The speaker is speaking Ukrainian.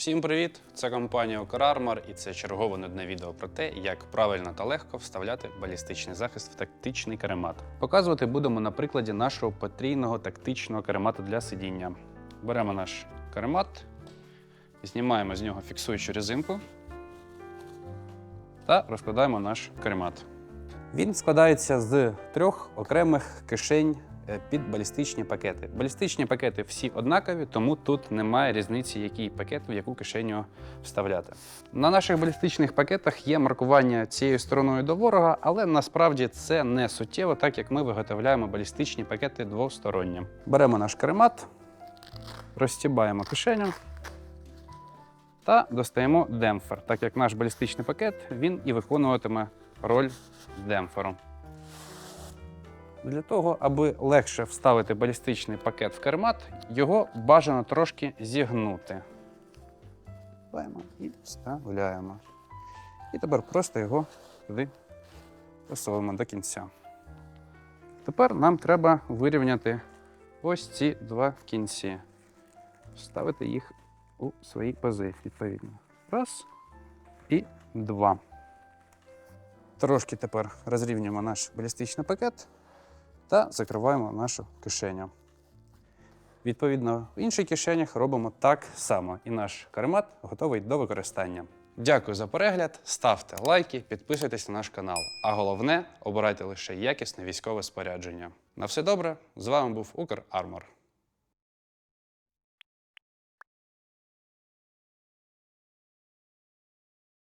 Всім привіт! Це компанія Ocararmor і це чергове нудне відео про те, як правильно та легко вставляти балістичний захист в тактичний каремат. Показувати будемо на прикладі нашого потрійного тактичного каремата для сидіння. Беремо наш каремат, знімаємо з нього фіксуючу резинку та розкладаємо наш каремат. Він складається з трьох окремих кишень під балістичні пакети. Балістичні пакети всі однакові, тому тут немає різниці, який пакет в яку кишеню вставляти. На наших балістичних пакетах є маркування цією стороною до ворога, але насправді це не суттєво, так як ми виготовляємо балістичні пакети двосторонні. Беремо наш каремат, розстібаємо кишеню та достаємо демпфер, так як наш балістичний пакет він і виконуватиме роль демпферу. Для того, аби легше вставити балістичний пакет в кармат, його бажано трошки зігнути. Вставляємо і вставляємо. І тепер просто його туди посовуємо до кінця. Тепер нам треба вирівняти ось ці два кінці. Вставити їх у свої пази, відповідно. Раз і два. Трошки тепер розрівнюємо наш балістичний пакет та закриваємо нашу кишеню. Відповідно, в інших кишенях робимо так само, і наш каремат готовий до використання. Дякую за перегляд, ставте лайки, підписуйтесь на наш канал. А головне, обирайте лише якісне військове спорядження. На все добре, з вами був Укр Армор.